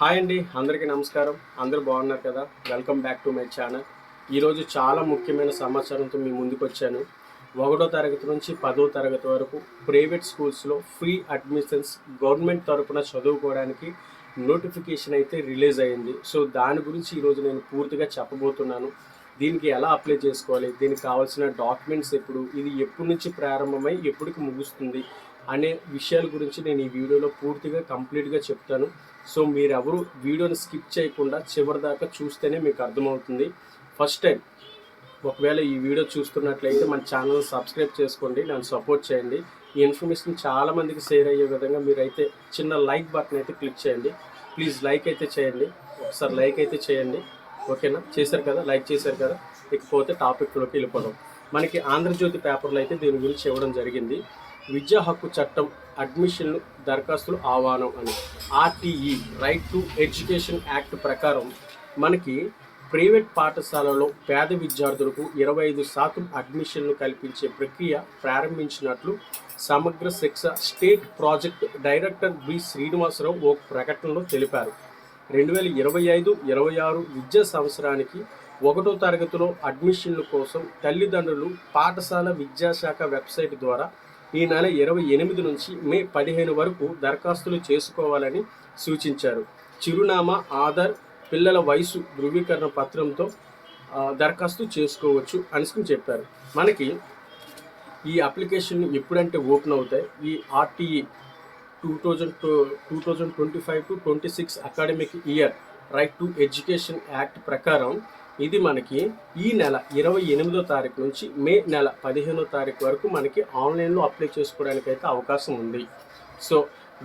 Hi అండి అందరికీ నమస్కారం. అందరూ బాగున్నారు కదా? Welcome back to my channel ఈరోజు చాలా ముఖ్యమైన సమాచారంతో మీ ముందుకు వచ్చాను ఒకటో తరగతి నుంచి పదో తరగతి వరకు ప్రైవేట్ స్కూల్స్లో ఫ్రీ అడ్మిషన్స్ గవర్నమెంట్ తరఫున చదువుకోవడానికి నోటిఫికేషన్ అయితే రిలీజ్ అయింది. సో దాని గురించి ఈరోజు నేను పూర్తిగా చెప్పబోతున్నాను. దీనికి ఎలా అప్లై చేసుకోవాలి? దీనికి కావాల్సిన డాక్యుమెంట్స్ ఎప్పుడు? ఇది ఎప్పటి నుంచి ప్రారంభమై ఎప్పటికి ముగుస్తుంది? అనే విషయాల గురించి నేను ఈ వీడియోలో పూర్తిగా కంప్లీట్గా చెప్తాను. సో మీరెవరు వీడియోని స్కిప్ చేయకుండా చివరి దాకా చూస్తేనే మీకు అర్థమవుతుంది. ఫస్ట్ టైం ఒకవేళ ఈ వీడియో చూస్తున్నట్లయితే మన ఛానల్ సబ్స్క్రైబ్ చేసుకోండి నన్ను సపోర్ట్ చేయండి. ఈ ఇన్ఫర్మేషన్ చాలా మందికి షేర్ అయ్యే విధంగా మీరైతే చిన్న లైక్ బటన్ అయితే క్లిక్ చేయండి. ప్లీజ్ లైక్ అయితే చేయండి. ఒకసారి లైక్ అయితే చేయండి. ఓకేనా? చేశారు కదా? లైక్ చేశారు కదా? ఇకపోతే టాపిక్లోకి వెళ్ళిపోవడం మనకి ఆంధ్రజ్యోతి పేపర్లో అయితే దీని గురించి ఇవ్వడం జరిగింది. విద్యా హక్కు చట్టం అడ్మిషన్లు దరఖాస్తులు ఆహ్వానం అని. RTE right to education act ప్రకారం మనకి ప్రైవేట్ పాఠశాలలో పేద విద్యార్థులకు ఇరవై ఐదు శాతం అడ్మిషన్లు కల్పించే ప్రక్రియ ప్రారంభించినట్లు Samagra Shiksha state project director B Srinivasarao ఓ ప్రకటనలో తెలిపారు. రెండు వేల ఇరవై ఐదు ఇరవై ఆరు విద్యా సంవత్సరానికి ఒకటో తరగతిలో అడ్మిషన్ల కోసం తల్లిదండ్రులు పాఠశాల విద్యాశాఖ వెబ్సైట్ ద్వారా ఈ నెల ఇరవై ఎనిమిది నుంచి మే పదిహేను వరకు దరఖాస్తులు చేసుకోవాలని సూచించారు. చిరునామా ఆధార్ పిల్లల వయసు ధృవీకరణ పత్రంతో దరఖాస్తు చేసుకోవచ్చు అని చెప్పారు. మనకి ఈ అప్లికేషన్ ఎప్పుడంటే ఓపెన్ అవుతాయి. ఈ RTE two thousand two thousand twenty five to twenty six academic year right to education act ప్రకారం ఇది మనకి ఈ నెల ఇరవై ఎనిమిదో తారీఖు నుంచి మే నెల పదిహేనో తారీఖు వరకు మనకి ఆన్లైన్లో అప్లై చేసుకోవడానికి అయితే అవకాశం ఉంది. సో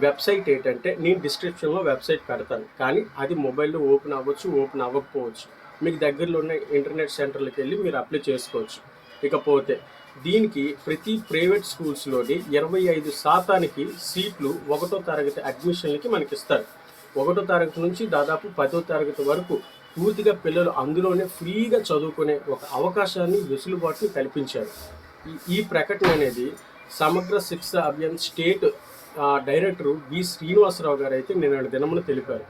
వెబ్సైట్ ఏంటంటే నేను డిస్క్రిప్షన్లో వెబ్సైట్ పెడతాను. కానీ అది మొబైల్లో ఓపెన్ అవ్వచ్చు ఓపెన్ అవ్వకపోవచ్చు. మీకు దగ్గరలో ఉన్న ఇంటర్నెట్ సెంటర్లకు వెళ్ళి మీరు అప్లై చేసుకోవచ్చు. ఇకపోతే దీనికి ప్రతి ప్రైవేట్ స్కూల్స్లోని ఇరవై ఐదు శాతానికి సీట్లు ఒకటో తరగతి అడ్మిషన్లకి మనకి ఇస్తారు ఒకటో తరగతి నుంచి దాదాపు పదో తరగతి వరకు పూర్తిగా పిల్లలు అందులోనే ఫ్రీగా చదువుకునే ఒక అవకాశాన్ని వెసులుబాటుని కల్పించారు. ఈ ప్రకటన అనేది Samagra Shiksha Abhiyan state director B Srinivasarao garu అయితే నిన్న దినమున తెలిపారు.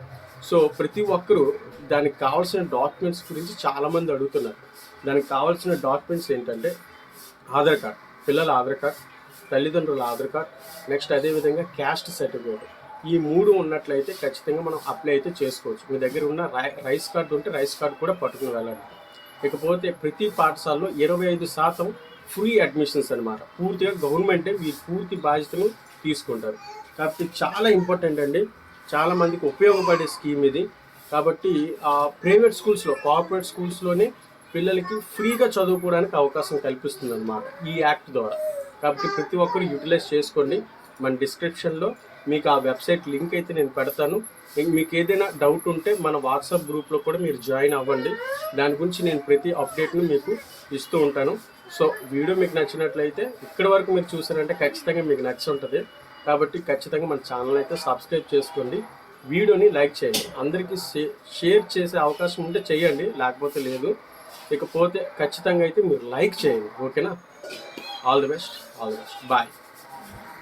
సో ప్రతి ఒక్కరూ దానికి కావాల్సిన డాక్యుమెంట్స్ గురించి చాలామంది అడుగుతున్నారు. దానికి కావాల్సిన డాక్యుమెంట్స్ ఏంటంటే ఆధార్ కార్డ్ పిల్లల ఆధార్ కార్డ్ తల్లిదండ్రుల ఆధార్ కార్డ్ నెక్స్ట్ అదేవిధంగా క్యాస్ట్ సర్టిఫికేట్. ఈ మూడు ఉన్నట్లయితే ఖచ్చితంగా మనం అప్లై అయితే చేసుకోవచ్చు. మీ దగ్గర ఉన్న రై- రైస్ కార్డు ఉంటే రైస్ కార్డు కూడా పట్టుకుని వెళ్ళండి. ఇకపోతే ప్రతి పాఠశాలలో ఇరవై ఐదు శాతం ఫ్రీ అడ్మిషన్స్ అనమాట పూర్తిగా గవర్నమెంటే వీరి పూర్తి బాధ్యతను తీసుకుంటారు. కాబట్టి చాలా ఇంపార్టెంట్ అండి. చాలా మందికి ఉపయోగపడే స్కీమ్ ఇది. కాబట్టి ఆ ప్రైవేట్ స్కూల్స్లో కార్పొరేట్ స్కూల్స్లోనే పిల్లలకి ఫ్రీగా చదువుకోవడానికి అవకాశం కల్పిస్తుంది అనమాట ఈ యాక్ట్ ద్వారా. కాబట్టి ప్రతి ఒక్కరు యూటిలైజ్ చేసుకోండి. మన డిస్క్రిప్షన్లో మీకు ఆ వెబ్సైట్ లింక్ అయితే నేను పెడతాను. మీకు ఏదైనా డౌట్ ఉంటే మన వాట్సాప్ గ్రూప్లో కూడా మీరు జాయిన్ అవ్వండి. దాని గురించి నేను ప్రతి అప్డేట్ను మీకు ఇస్తూ ఉంటాను. సో వీడియో మీకు నచ్చినట్లయితే ఇక్కడి వరకు మీరు చూసారంటే ఖచ్చితంగా మీకు నచ్చి ఉంటుంది. కాబట్టి ఖచ్చితంగా మన ఛానల్ అయితే సబ్స్క్రైబ్ చేసుకోండి. వీడియోని లైక్ చేయండి. అందరికీ షే- షేర్ చేసే అవకాశం ఉంటే చేయండి. లేకపోతే లేదు. ఇకపోతే ఖచ్చితంగా అయితే మీరు లైక్ చేయండి. ఓకేనా? All the best. All the best. Bye.